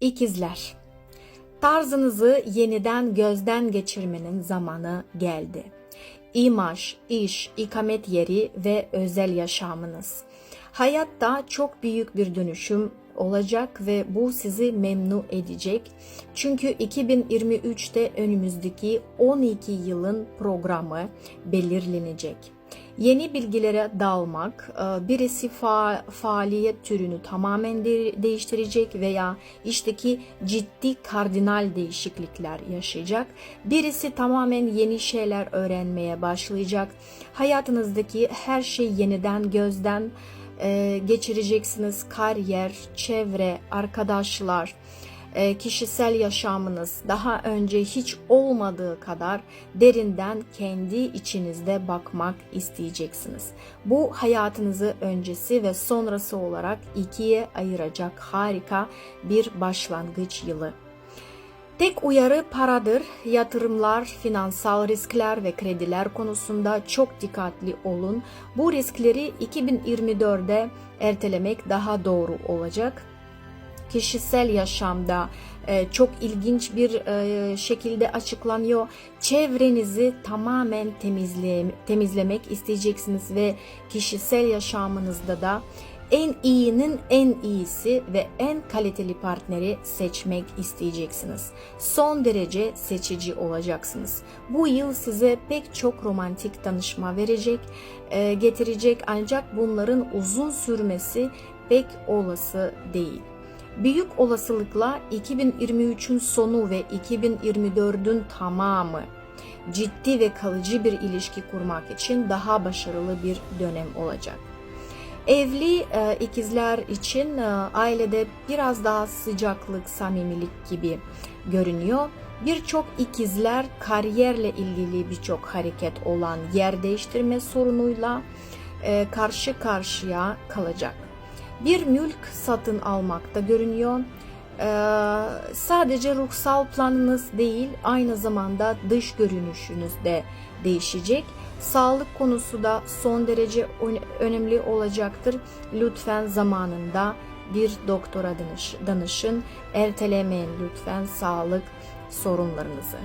İkizler. Tarzınızı yeniden gözden geçirmenin zamanı geldi. İmaj, iş, ikamet yeri ve özel yaşamınız. Hayatta çok büyük bir dönüşüm olacak ve bu sizi memnun edecek. Çünkü 2023'te önümüzdeki 12 yılın programı belirlenecek. Yeni bilgilere dalmak, e, birisi fa- faaliyet türünü tamamen de- değiştirecek veya işteki ciddi kardinal değişiklikler yaşayacak. Birisi tamamen yeni şeyler öğrenmeye başlayacak. Hayatınızdaki her şeyi yeniden gözden e, geçireceksiniz. Kariyer, çevre, arkadaşlar, kişisel yaşamınız daha önce hiç olmadığı kadar derinden kendi içinizde bakmak isteyeceksiniz. Bu hayatınızı öncesi ve sonrası olarak ikiye ayıracak harika bir başlangıç yılı. Tek uyarı paradır. Yatırımlar, finansal riskler ve krediler konusunda çok dikkatli olun. Bu riskleri 2024'de ertelemek daha doğru olacak kişisel yaşamda e, çok ilginç bir e, şekilde açıklanıyor. Çevrenizi tamamen temizle, temizlemek isteyeceksiniz ve kişisel yaşamınızda da en iyinin en iyisi ve en kaliteli partneri seçmek isteyeceksiniz. Son derece seçici olacaksınız. Bu yıl size pek çok romantik tanışma verecek, e, getirecek ancak bunların uzun sürmesi pek olası değil. Büyük olasılıkla 2023'ün sonu ve 2024'ün tamamı ciddi ve kalıcı bir ilişki kurmak için daha başarılı bir dönem olacak. Evli e, ikizler için e, ailede biraz daha sıcaklık, samimilik gibi görünüyor. Birçok ikizler kariyerle ilgili birçok hareket olan yer değiştirme sorunuyla e, karşı karşıya kalacak bir mülk satın almakta görünüyor. Ee, sadece ruhsal planınız değil aynı zamanda dış görünüşünüz de değişecek. Sağlık konusu da son derece önemli olacaktır. Lütfen zamanında bir doktora danış, danışın. Ertelemeyin lütfen sağlık sorunlarınızı.